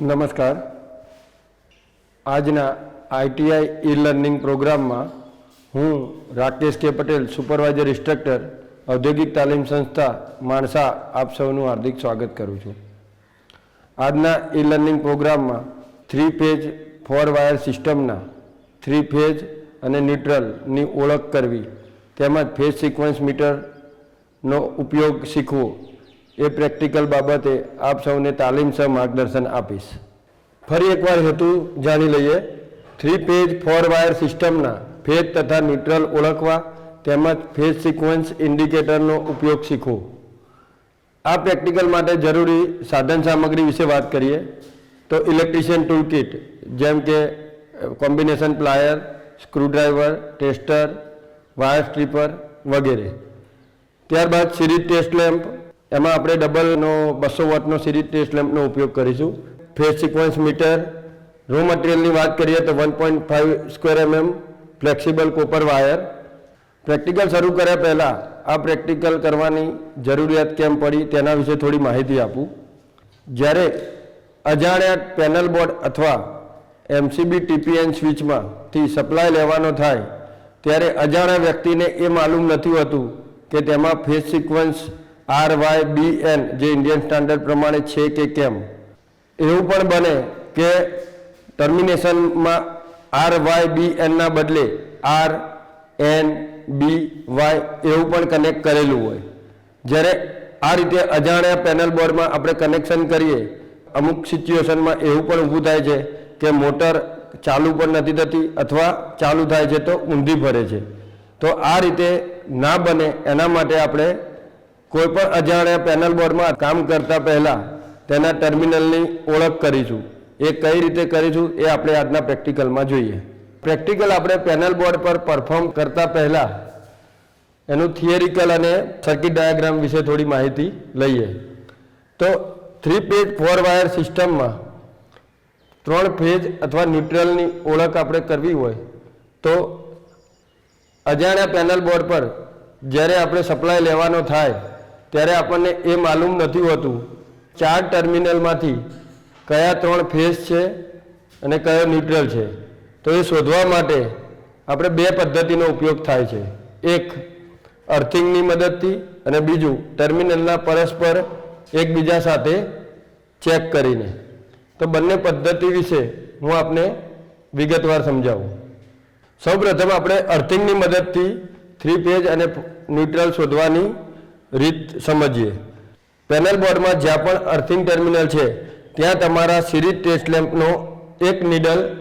નમસ્કાર. આજના આઈટીઆઈ ઈ લર્નિંગ પ્રોગ્રામમાં હું રાકેશ કે પટેલ, સુપરવાઇઝર ઇન્સ્ટ્રક્ટર, ઔદ્યોગિક તાલીમ સંસ્થા માણસા, આપ સૌનું હાર્દિક સ્વાગત કરું છું. આજના ઈ લર્નિંગ પ્રોગ્રામમાં થ્રી ફેજ ફોર વાયર સિસ્ટમના થ્રી ફેજ અને ન્યુટ્રલની ઓળખ કરવી, તેમજ ફેજ સિક્વન્સ મીટરનો ઉપયોગ શીખવો એ પ્રેક્ટિકલ બાબતે આપ સૌને તાલીમ સહ માર્ગદર્શન આપીશ. ફરી એકવાર હેતુ જાણી લઈએ. થ્રી પેજ ફોર વાયર સિસ્ટમના ફેજ તથા ન્યુટ્રલ ઓળખવા તેમજ ફેજ સિક્વન્સ ઇન્ડિકેટરનો ઉપયોગ શીખવો. આ પ્રેક્ટિકલ માટે જરૂરી સાધન સામગ્રી વિશે વાત કરીએ. તો ઇલેક્ટ્રિશિયન ટૂલ કિટ જેમ કે combination plier screwdriver tester, wire stripper વગેરે. ત્યારબાદ સિરીઝ ટેસ્ટ લેમ્પ એમાં આપણે ડબલનો બસો વોટનો સિરીઝ ટેસ્ટ લેમ્પનો ઉપયોગ કરીશું. ફેસ સિક્વન્સ મીટર રો મટીરિયલની વાત કરીએ તો one point five square MM flexible copper wire practical શરૂ કર્યા પહેલાં આ પ્રેક્ટિકલ કરવાની જરૂરિયાત કેમ પડી તેના વિશે થોડી માહિતી આપું. જ્યારે અજાણ્યા પેનલ બોર્ડ અથવા એમસીબી ટીપીએન સ્વિચમાંથી સપ્લાય લેવાનો થાય, ત્યારે અજાણ્યા વ્યક્તિને એ માલુમ નથી હોતું કે તેમાં phase sequence R Y B N જે ઇન્ડિયન સ્ટાન્ડર્ડ પ્રમાણે છે કે કેમ? એવું પણ બને કે ટર્મિનેશનમાં આર વાય બી એનના બદલે આર, એન, બી, વાય એવું પણ કનેક્ટ કરેલું હોય. જ્યારે આ રીતે અજાણ્યા પેનલ બોર્ડમાં આપણે કનેક્શન કરીએ, અમુક સિચ્યુએશનમાં એવું પણ ઊભું થાય છે કે મોટર ચાલુ પણ નથી થતી અથવા ચાલુ થાય છે તો ઊંધી ફરે છે. તો આ રીતે ના બને એના માટે આપણે કોઈ પણ અજાણ્યા પેનલ બોર્ડમાં કામ કરતા પહેલાં તેના ટર્મિનલની ઓળખ કરીશું. એ કઈ રીતે કરીશું એ આપણે આજના પ્રેક્ટિકલમાં જોઈએ. પ્રેક્ટિકલ આપણે પેનલ બોર્ડ પર પરફોર્મ કરતા પહેલાં એનું થિયરિકલ અને સર્કિટ ડાયાગ્રામ વિશે થોડી માહિતી લઈએ. તો થ્રી પેજ ફોર વાયર સિસ્ટમમાં ત્રણ ફેજ અથવા ન્યુટ્રલની ઓળખ આપણે કરવી હોય તો અજાણ્યા પેનલ બોર્ડ પર જ્યારે આપણે સપ્લાય લેવાનો થાય ત્યારે આપણને એ માલુમ નથી હોતું ચાર ટર્મિનલમાંથી કયા ત્રણ ફેઝ છે અને કયો ન્યુટ્રલ છે. તો એ શોધવા માટે આપણે બે પદ્ધતિનો ઉપયોગ થાય છે. એક, અર્થિંગની મદદથી અને બીજું, ટર્મિનલના પરસ્પર એકબીજા સાથે ચેક કરીને. તો બંને પદ્ધતિ વિશે હું આપને વિગતવાર સમજાવું. સૌપ્રથમ આપણે અર્થિંગની મદદથી થ્રી પેજ અને ન્યુટ્રલ શોધવાની રીત સમજીએ. પેનલ બોર્ડમાં જ્યાં પણ અર્થિંગ ટર્મિનલ છે, ત્યાં તમારા સિરીઝ ટેસ્ટ લેમ્પનો એક નીડલ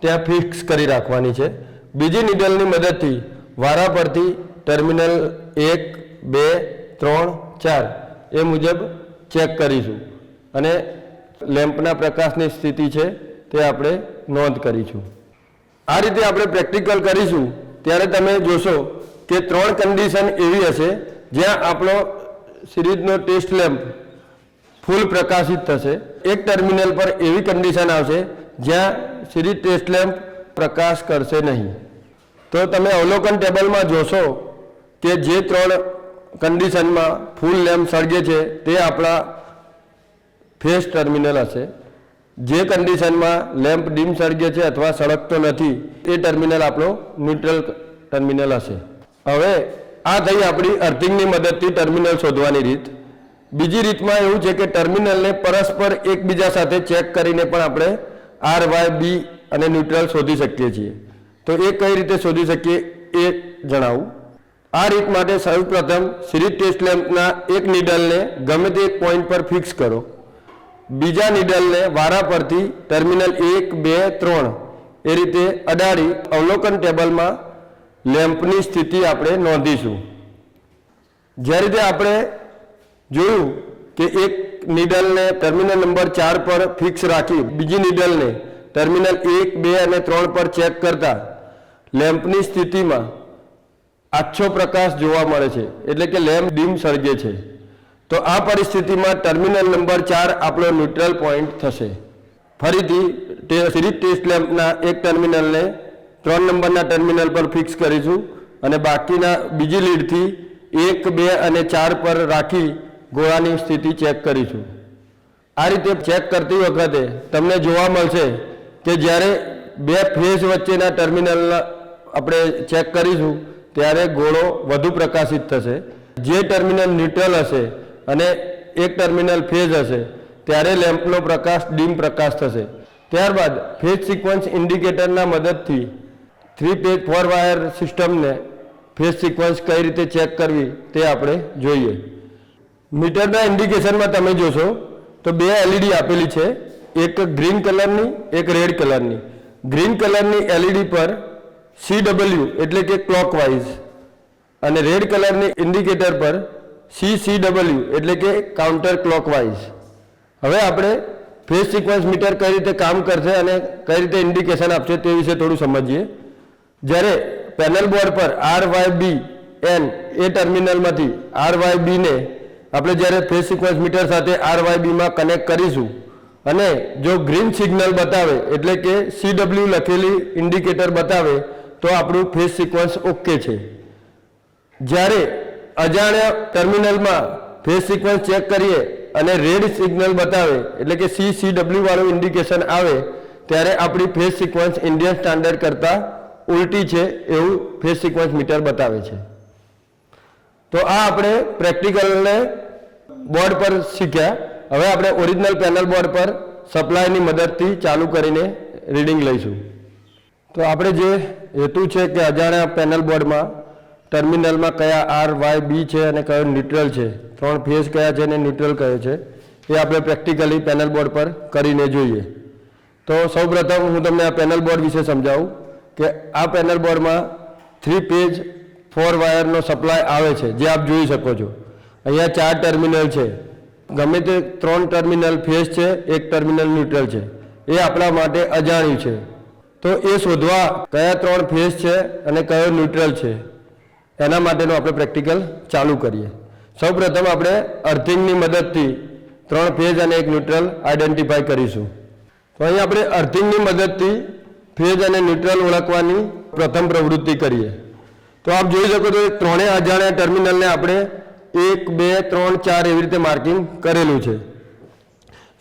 ત્યાં ફિક્સ કરી રાખવાની છે. બીજી નીડલની મદદથી વારા પરથી ટર્મિનલ એક, બે, ત્રણ, ચાર એ મુજબ ચેક કરીશું. અને લેમ્પના પ્રકાશની સ્થિતિ છે તે આપણે નોંધ કરીશું. આ રીતે આપણે પ્રેક્ટિકલ કરીશું. ત્યારે તમે જોશો કે ત્રણ કન્ડિશન એવી હશે જ્યાં આપણો સિરીઝનો ટેસ્ટ લેમ્પ ફૂલ પ્રકાશિત થશે. એક ટર્મિનલ પર એવી કન્ડિશન આવશે જ્યાં સિરીઝ ટેસ્ટ લેમ્પ પ્રકાશ કરશે નહીં. તો તમે અવલોકન ટેબલમાં જોશો કે જે ત્રણ કન્ડિશનમાં ફૂલ લેમ્પ સળગે છે તે આપણા ફેસ ટર્મિનલ હશે. જે કન્ડિશનમાં લેમ્પ ડીમ સળગે છે અથવા સળગતો નથી, તે ટર્મિનલ આપણો ન્યુટ્રલ ટર્મિનલ હશે. હવે આ થઈ આપણી અર્થિંગની મદદથી ટર્મિનલ શોધવાની રીત. બીજી રીતમાં એવું છે કે ટર્મિનલને પરસ્પર એકબીજા સાથે ચેક કરીને પણ આપણે આર વાય બી અને ન્યુટ્રલ શોધી શકીએ છીએ. તો એ કઈ રીતે શોધી શકીએ એ જણાવું. આ રીત માટે સૌપ્રથમ સિરીઝ ટેસ્ટ લેમ્પના એક નીડલને ગમે તે એક પોઈન્ટ પર ફિક્સ કરો. બીજા નીડલને વારા પરથી ટર્મિનલ એક, બે, ત્રણ એ રીતે અડાડી અવલોકન ટેબલમાં લેમ્પની સ્થિતિ આપણે નોંધીશું. જે રીતે આપણે જોયું કે એક નીડલને ટર્મિનલ નંબર ચાર પર ફિક્સ રાખી બીજી નીડલને ટર્મિનલ એક, બે અને ત્રણ પર ચેક કરતા લેમ્પની સ્થિતિમાં આછો પ્રકાશ જોવા મળે છે. એટલે કે લેમ્પ ડીમ સર્જે છે. તો આ પરિસ્થિતિમાં ટર્મિનલ નંબર ચાર આપણો ન્યુટ્રલ પોઈન્ટ થશે. ફરીથી સિરીઝ ટેસ્ટ લેમ્પના એક ટર્મિનલને ત્રણ નંબરના ટર્મિનલ પર ફિક્સ કરીશું અને બાકીના બીજી લીડથી એક, બે અને ચાર પર રાખી ગોળાની સ્થિતિ ચેક કરીશું. આ રીતે ચેક કરતી વખતે તમને જોવા મળશે કે જ્યારે બે ફેઝ વચ્ચેના ટર્મિનલ આપણે ચેક કરીશું ત્યારે ગોળો વધુ પ્રકાશિત થશે. જે ટર્મિનલ ન્યુટ્રલ હશે અને એક ટર્મિનલ ફેઝ હશે, ત્યારે લેમ્પનો પ્રકાશ ડીમ પ્રકાશ થશે. ત્યારબાદ ફેઝ સિક્વન્સ ઇન્ડિકેટરના મદદથી થ્રી પેજ ફોર વાયર સિસ્ટમને ફેઝ સિક્વન્સ કઈ રીતે ચેક કરવી તે આપણે જોઈએ. મીટરના ઇન્ડિકેશનમાં તમે જોશો તો બે એલઈડી આપેલી છે. એક ગ્રીન કલરની, એક રેડ કલરની. ગ્રીન કલરની એલઈડી પર સી ડબલ્યુ એટલે કે ક્લોકવાઇઝ અને રેડ કલરની ઇન્ડિકેટર પર સી સી ડબલ્યુ એટલે કે કાઉન્ટર ક્લોકવાઇઝ. હવે આપણે ફેઝ સિક્વન્સ મીટર કઈ રીતે કામ કરશે અને કઈ રીતે ઇન્ડિકેશન આપશે તે વિશે થોડું સમજીએ. જ્યારે પેનલ બોર્ડ પર આર વાય બી એન એ ટર્મિનલમાંથી આર વાય બીને આપણે જ્યારે ફેઝ સિક્વન્સ મીટર સાથે આર વાય બીમાં કનેક્ટ કરીશું અને જો ગ્રીન સિગ્નલ બતાવે, એટલે કે સીડબલ્યુ લખેલી ઇન્ડિકેટર બતાવે, તો આપણું ફેઝ સિક્વન્સ ઓકે છે. જ્યારે અજાણ્યા ટર્મિનલમાં ફેઝ સિક્વન્સ ચેક કરીએ અને રેડ સિગ્નલ બતાવે, એટલે કે સી સી ડબલ્યુવાળું ઇન્ડિકેશન આવે, ત્યારે આપણી ફેઝ સિક્વન્સ ઇન્ડિયન સ્ટાન્ડર્ડ કરતાં ઉલટી છે એવું ફેઝ સિક્વન્સ મીટર બતાવે છે. તો આ આપણે પ્રેક્ટિકલને બોર્ડ પર શીખ્યા. હવે આપણે ઓરિજિનલ પેનલ બોર્ડ પર સપ્લાયની મદદથી ચાલુ કરીને રીડિંગ લઈશું. તો આપણે જે હેતુ છે કે અજાણ્યા પેનલ બોર્ડમાં ટર્મિનલમાં કયા આર, વાય, બી છે અને કયો ન્યુટ્રલ છે, ત્રણ ફેઝ કયા છે અને ન્યુટ્રલ કયો છે, એ આપણે પ્રેક્ટિકલી પેનલ બોર્ડ પર કરીને જોઈએ. તો સૌપ્રથમ હું તમને આ પેનલ બોર્ડ વિશે સમજાવું. કે આ પેનલ બોર્ડમાં થ્રી પેજ ફોર વાયરનો સપ્લાય આવે છે, જે આપ જોઈ શકો છો. અહીંયા ચાર ટર્મિનલ છે. ગમે તે ત્રણ ટર્મિનલ ફેસ છે, એક ટર્મિનલ ન્યુટ્રલ છે. એ આપણા માટે અજાણ્યું છે. તો એ શોધવા કયા ત્રણ ફેસ છે અને કયો ન્યુટ્રલ છે, એના માટેનું આપણે પ્રેક્ટિકલ ચાલુ કરીએ. સૌપ્રથમ આપણે અર્થિંગની મદદથી ત્રણ ફેઝ અને એક ન્યુટ્રલ આઈડેન્ટિફાય કરીશું. તો અહીં આપણે અર્થિંગની મદદથી ફેઝ અને ન્યુટ્રલ ઓળખવાની પ્રથમ પ્રવૃત્તિ કરીએ. તો આપ જોઈ શકો છો ત્રણેય અજાણ્યા ટર્મિનલને આપણે એક, બે, ત્રણ, ચાર એવી રીતે માર્કિંગ કરેલું છે.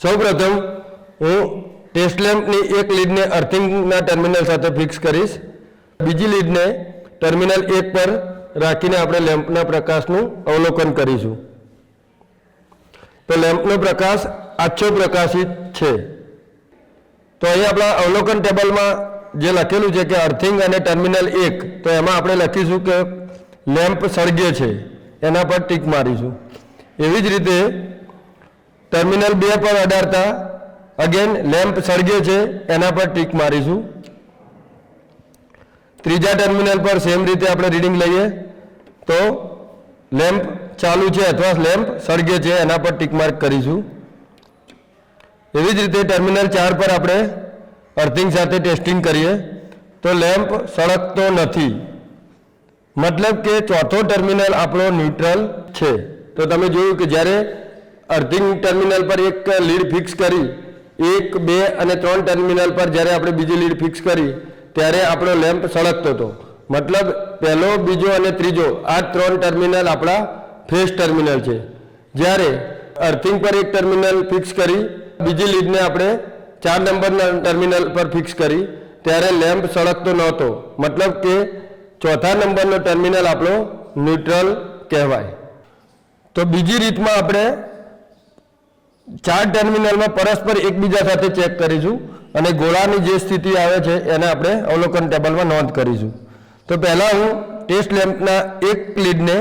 સૌપ્રથમ, હું ટેસ્ટ લેમ્પની એક લીડને અર્થિંગના ટર્મિનલ સાથે ફિક્સ કરીશ. બીજી લીડને ટર્મિનલ એક પર રાખીને આપણે લેમ્પના પ્રકાશનું અવલોકન કરીશું. તો લેમ્પનો પ્રકાશ આછો પ્રકાશિત છે. તો અહીં આપણા અવલોકન ટેબલમાં જે લખેલું છે કે અર્થિંગ અને ટર્મિનલ એક, તો એમાં આપણે લખીશું કે લેમ્પ સળગે છે, એના પર ટીક મારીશું. એવી જ રીતે ટર્મિનલ બે પર અડાડતા, અગેન લેમ્પ સળગે છે, એના પર ટીક મારીશું. ત્રીજા ટર્મિનલ પર સેમ રીતે આપણે રીડિંગ લઈએ, તો લેમ્પ ચાલુ છે અથવા લેમ્પ સળગે છે, એના પર ટીક માર્ક કરીશું. એવી જ રીતે ટર્મિનલ ચાર પર આપણે અર્થિંગ સાથે ટેસ્ટિંગ કરીએ, તો લેમ્પ સળગતો નથી. મતલબ કે ચોથો ટર્મિનલ આપણો ન્યુટ્રલ છે. તો તમે જોયું કે જ્યારે અર્થિંગ ટર્મિનલ પર એક લીડ ફિક્સ કરી, એક, બે અને ત્રણ ટર્મિનલ પર જ્યારે આપણે બીજી લીડ ફિક્સ કરી, ત્યારે આપણો લેમ્પ સળગતો હતો. મતલબ પહેલો, બીજો અને ત્રીજો, આ ત્રણ ટર્મિનલ આપણા ફ્રેશ ટર્મિનલ છે. જ્યારે અર્થિંગ પર એક ટર્મિનલ ફિક્સ કરી બીજી લીડને આપણે ચાર નંબરના ટર્મિનલ પર ફિક્સ કરી. ત્યારે લેમ્પ સળગતો નહોતો. મતલબ કે ચોથા નંબરનો ટર્મિનલ આપણો ન્યુટ્રલ કહેવાય. તો બીજી રીતમાં આપણે ચાર ટર્મિનલમાં પરસ્પર એકબીજા સાથે ચેક કરીશું અને ગોળાની જે સ્થિતિ આવે છે એને આપણે અવલોકન ટેબલમાં નોંધ કરીશું. તો પહેલાં હું ટેસ્ટ લેમ્પના એક લીડને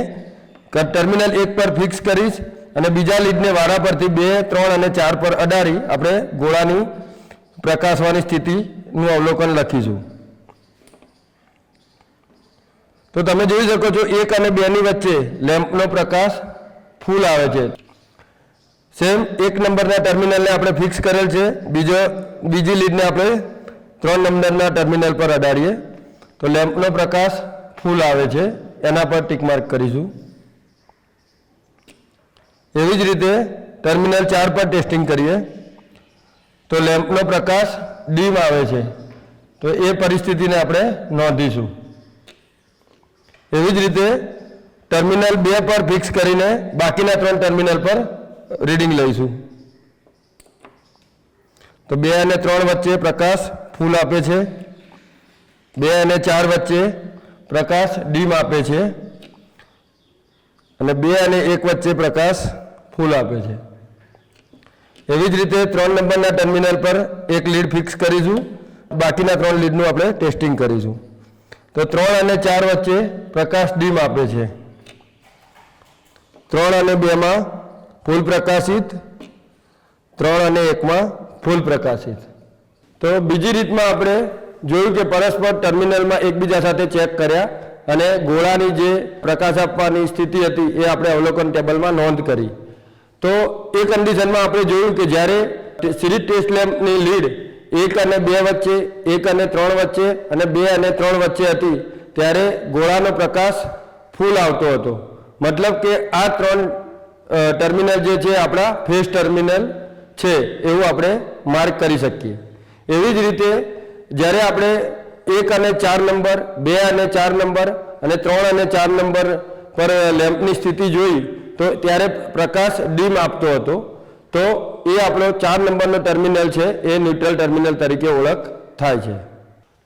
ટર્મિનલ એક પર ફિક્સ કરીશ. અને બીજા લીડને વારા પરથી બે, ત્રણ અને ચાર પર અડાડી આપણે ગોળાની પ્રકાશવાની સ્થિતિનું અવલોકન લખીશું. તો તમે જોઈ શકો છો, એક અને બેની વચ્ચે લેમ્પનો પ્રકાશ ફૂલ આવે છે. સેમ એક નંબરના ટર્મિનલને આપણે ફિક્સ કરેલ છે. બીજો, બીજી લીડને આપણે ત્રણ નંબરના ટર્મિનલ પર અડાડીએ. તો લેમ્પનો પ્રકાશ ફૂલ આવે છે. એના પર ટીક માર્ક કરીશું. એવી જ રીતે ટર્મિનલ ચાર પર ટેસ્ટિંગ કરીએ, તો લેમ્પનો પ્રકાશ ડીમ આવે છે. તો એ પરિસ્થિતિને આપણે નોંધીશું. એવી જ રીતે ટર્મિનલ બે પર ફિક્સ કરીને બાકીના ત્રણ ટર્મિનલ પર રીડિંગ લઈશું. તો બે અને ત્રણ વચ્ચે પ્રકાશ ફૂલ આપે છે. બે અને ચાર વચ્ચે પ્રકાશ ડીમ આપે છે. અને બે અને એક વચ્ચે પ્રકાશ ફૂલ આપે છે. એવી જ રીતે ત્રણ નંબરના ટર્મિનલ પર એક લીડ ફિક્સ કરીશું. બાકીના ત્રણ લીડનું આપણે ટેસ્ટિંગ કરીશું. તો ત્રણ અને ચાર વચ્ચે પ્રકાશ ડીમ આપે છે. ત્રણ અને બેમાં ફૂલ પ્રકાશિત. ત્રણ અને એકમાં ફૂલ પ્રકાશિત. તો બીજી રીતમાં આપણે જોયું કે પરસ્પર ટર્મિનલમાં એકબીજા સાથે ચેક કર્યા અને ગોળાની જે પ્રકાશ આપવાની સ્થિતિ હતી એ આપણે અવલોકન ટેબલમાં નોંધ કરી. તો એ કન્ડિશનમાં આપણે જોયું કે જ્યારે સિરીઝ ટેસ્ટ લેમ્પની લીડ એક અને બે વચ્ચે, એક અને ત્રણ વચ્ચે અને બે અને ત્રણ વચ્ચે હતી, ત્યારે ગોળાનો પ્રકાશ ફૂલ આવતો હતો. મતલબ કે આ ત્રણ ટર્મિનલ જે છે, આપણા ફેસ ટર્મિનલ છે, એવું આપણે માર્ક કરી શકીએ. એવી જ રીતે જ્યારે આપણે એક અને ચાર નંબર, બે અને ચાર નંબર અને ત્રણ અને ચાર નંબર પર લેમ્પની સ્થિતિ જોઈ તો ત્યારે પ્રકાશ ડીમ આપતો હતો. તો એ આપણો ચાર નંબરનો ટર્મિનલ છે, એ ન્યુટ્રલ ટર્મિનલ તરીકે ઓળખ થાય છે.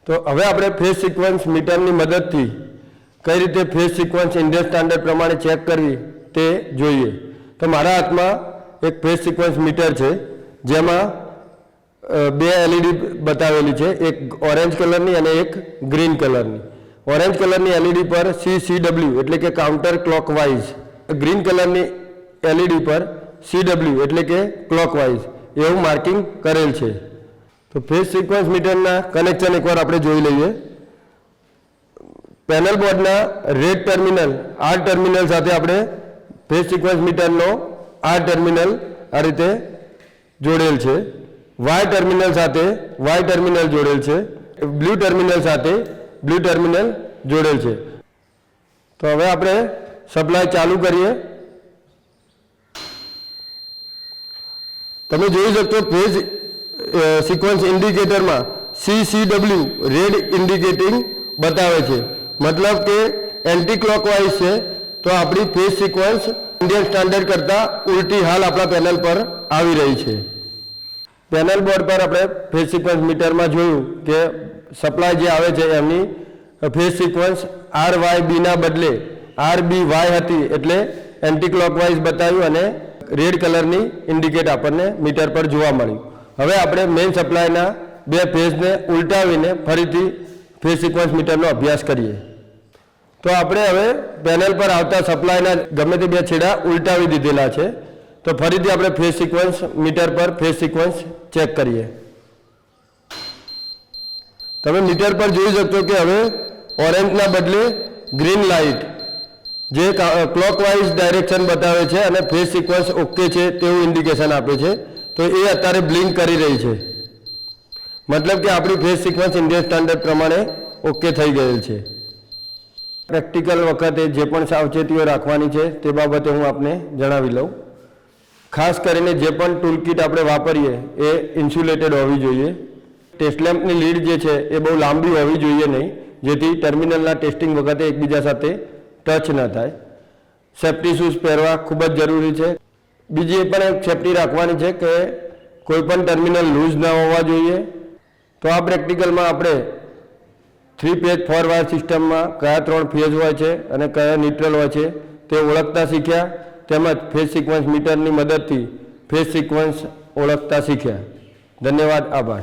તો હવે આપણે ફેઝ સિક્વન્સ મીટરની મદદથી કઈ રીતે ફેઝ સિક્વન્સ ઇન્ડિયન સ્ટાન્ડર્ડ પ્રમાણે ચેક કરવી તે જોઈએ. તો મારા હાથમાં એક ફેઝ સિક્વન્સ મીટર છે, જેમાં બે એલઈડી બતાવેલી છે, એક ઓરેન્જ કલરની અને એક ગ્રીન કલરની. ઓરેન્જ કલરની એલઈડી પર સી સી ડબલ્યુ એટલે કે કાઉન્ટર ક્લોકવાઇઝ ગ્રીન કલરની એલઈડી પર સીડબલ્યુ એટલે કે ક્લોકવાઇઝ એવું માર્કિંગ કરેલ છે. તો ફેઝ સિક્વન્સ મીટરના કનેક્શન એકવાર આપણે જોઈ લઈએ. પેનલ બોર્ડના રેડ ટર્મિનલ, આર ટર્મિનલ સાથે આપણે ફેઝ સિક્વન્સ મીટરનો આર ટર્મિનલ આ રીતે જોડેલ છે. વાય ટર્મિનલ સાથે વાય ટર્મિનલ જોડેલ છે. બ્લુ ટર્મિનલ સાથે બ્લુ ટર્મિનલ જોડેલ છે. તો હવે આપણે સપ્લાય ચાલુ કરીએ. તમે જોઈ શકશો phase sequence ઇન્ડિકેટરમાં C C W red indicating બતાવે છે. મતલબ કે એન્ટી ક્લોકવાઇઝ છે. તો આપણી ફેઝ સિક્વન્સ ઇન્ડિયન સ્ટાન્ડર્ડ કરતાં ઉલટી હાલ આપણા પેનલ પર આવી રહી છે. પેનલ બોર્ડ પર આપણે ફેઝ સિક્વન્સ મીટરમાં જોયું કે સપ્લાય જે આવે છે એમની, ફેઝ સિક્વન્સ આર વાય બીના બદલે આર બી વાય હતી એટલે એન્ટી ક્લોકવાઇઝ બતાવ્યું અને રેડ કલરની ઇન્ડિકેટ આપણને મીટર પર જોવા મળ્યું. હવે આપણે મેઇન સપ્લાયના બે ફેઝને ઉલટાવીને ફરીથી ફેઝ સિક્વન્સ મીટરનો અભ્યાસ કરીએ. તો આપણે હવે પેનલ પર આવતા સપ્લાયના ગમે તે બે છેડા ઉલટાવી દીધેલા છે. તો ફરીથી આપણે ફેઝ સિક્વન્સ મીટર પર ફેઝ સિક્વન્સ ચેક કરીએ. તમે મીટર પર જોઈ શકશો કે હવે ઓરેન્જના બદલે ગ્રીન લાઇટ જે ક્લોકવાઇઝ ડાયરેક્શન બતાવે છે અને ફેઝ સિક્વન્સ ઓકે છે તેવું ઇન્ડિકેશન આપે છે. તો એ અત્યારે બ્લિંક કરી રહી છે. મતલબ કે આપણી ફેઝ સિક્વન્સ ઇન્ડિયન સ્ટાન્ડર્ડ પ્રમાણે ઓકે થઈ ગયેલ છે. પ્રેક્ટિકલ વખતે જે પણ સાવચેતીઓ રાખવાની છે તે બાબતે હું આપને જણાવી લઉં. ખાસ કરીને જે પણ ટૂલકીટ આપણે વાપરીએ એ ઇન્સ્યુલેટેડ હોવી જોઈએ. ટેસ્ટ લેમ્પની લીડ જે છે એ બહુ લાંબી હોવી જોઈએ નહીં. જેથી ટર્મિનલના ટેસ્ટિંગ વખતે એકબીજા સાથે ટચ ન થાય. સેફ્ટી શૂઝ પહેરવા ખૂબ જ જરૂરી છે. બીજી પણ એક સેફ્ટી રાખવાની છે કે કોઈ પણ ટર્મિનલ લૂઝ ન હોવા જોઈએ. તો આ પ્રેક્ટિકલમાં આપણે થ્રી પેજ ફોર વાયર સિસ્ટમમાં કયા ત્રણ ફેઝ હોય છે અને કયા ન્યુટ્રલ હોય છે તે ઓળખતા શીખ્યા. તેમજ ફેઝ સિક્વન્સ મીટરની મદદથી ફેઝ સિક્વન્સ ઓળખતા શીખ્યા. ધન્યવાદ, આભાર.